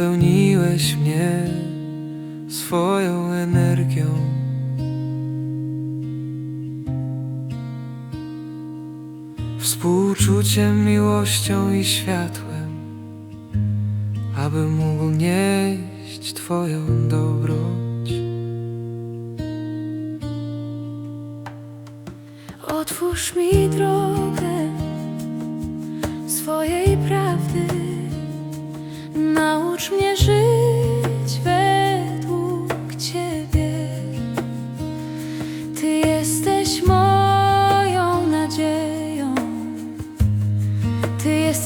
Napełniłeś mnie swoją energią. Współczuciem, miłością i światłem, aby mógł nieść Twoją dobroć. Otwórz mi drogę swojej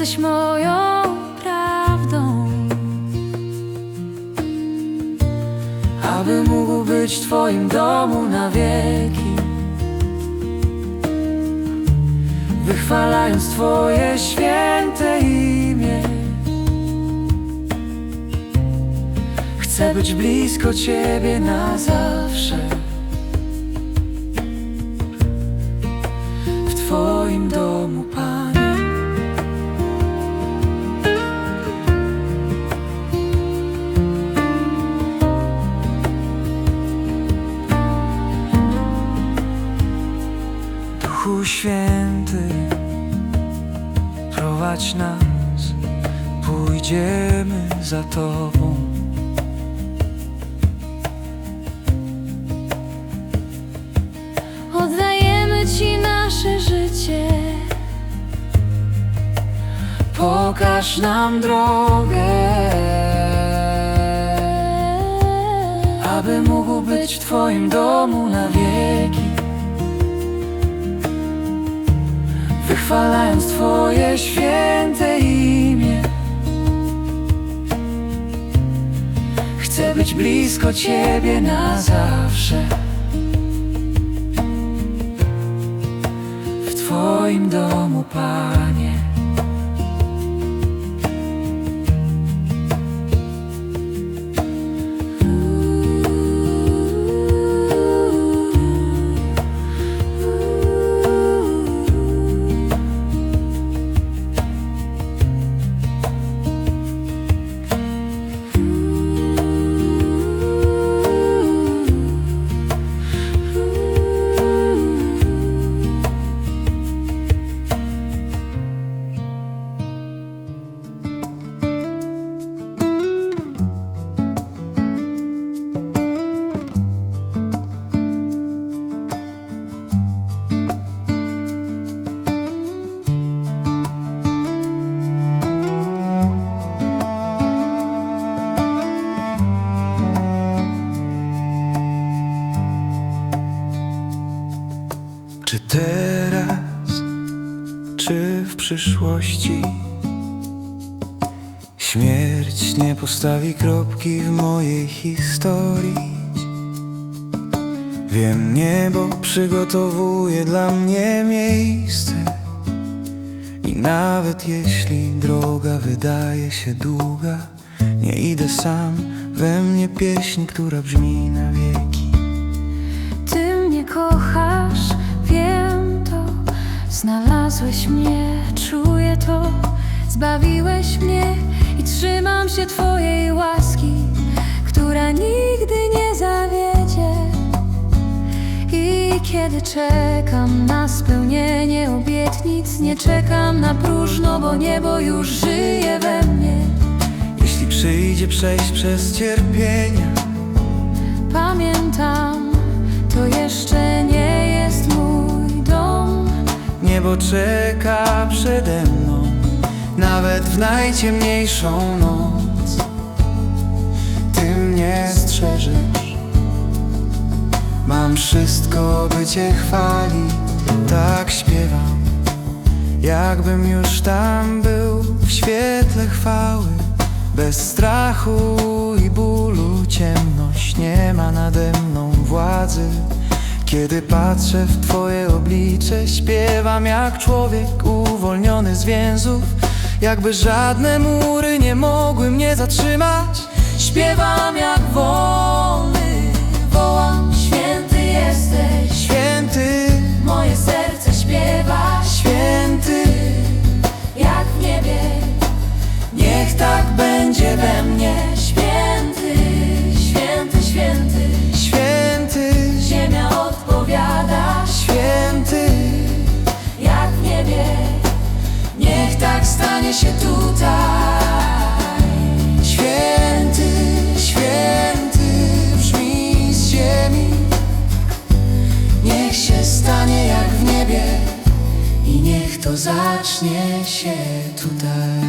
jesteś moją prawdą. Aby mógł być w Twoim domu na wieki. Wychwalając Twoje święte imię. Chcę być blisko Ciebie na zawsze. W Twoim domu, Panie pójdziemy za Tobą. Oddajemy Ci nasze życie. Pokaż nam drogę, aby mógł być w Twoim domu na wieki. Wychwalając Twoje święte Być blisko Ciebie na zawsze. W Twoim domu, Panie. Przyszłości. Śmierć nie postawi kropki w mojej historii. Wiem, niebo przygotowuje dla mnie miejsce. I nawet jeśli droga wydaje się długa Nie idę sam, we mnie pieśń, która brzmi na wieki. Ty mnie kochasz. Znalazłeś mnie, czuję to. Zbawiłeś mnie i trzymam się Twojej łaski, która nigdy nie zawiedzie. I kiedy czekam na spełnienie obietnic, nie czekam na próżno, bo niebo już żyje we mnie. Jeśli przyjdzie przejść przez cierpienia Czeka przede mną Nawet w najciemniejszą noc. Ty mnie strzeżesz. Mam wszystko, by Cię chwalić. Tak śpiewam Jakbym już tam był W świetle chwały. Bez strachu i bólu Ciemność nie ma nade mną władzy Kiedy patrzę w Twoje oblicze Śpiewam jak człowiek uwolniony z więzów. Jakby żadne mury nie mogły mnie zatrzymać Śpiewam jak wolny się tutaj. Święty, święty brzmi z ziemi. Niech się stanie jak w niebie I niech to zacznie się tutaj.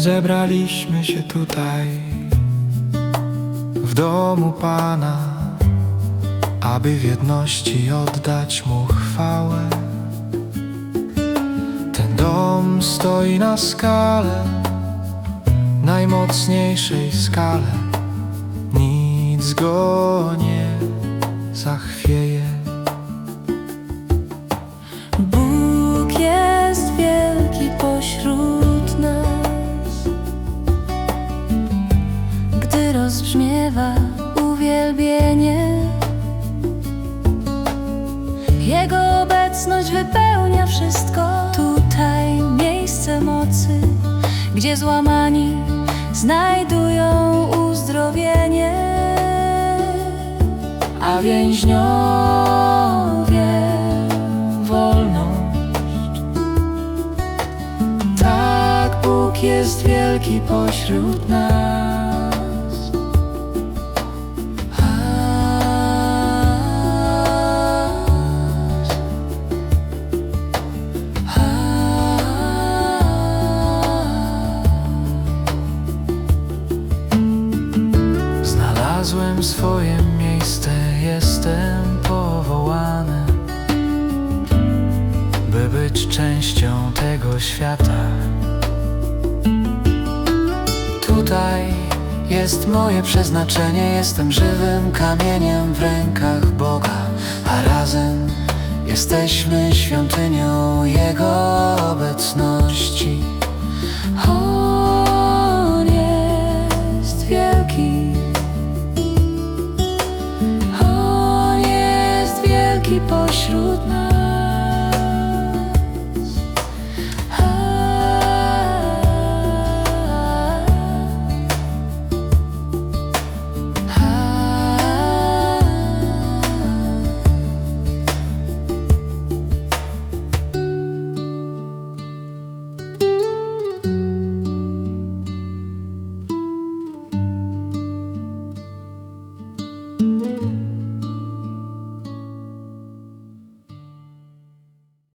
Zebraliśmy się tutaj w domu Pana, aby w jedności oddać Mu chwałę. Ten dom stoi na skale, najmocniejszej skale. Nic go nie zachwieje. Gdzie złamani znajdują uzdrowienie, a więźniowie wolność. Tak Bóg jest wielki pośród nas. Znalazłem swoje miejsce, jestem powołany, by być częścią tego świata. Tutaj jest moje przeznaczenie, jestem żywym kamieniem w rękach Boga, a razem jesteśmy świątynią Jego obecności. Pośród nas.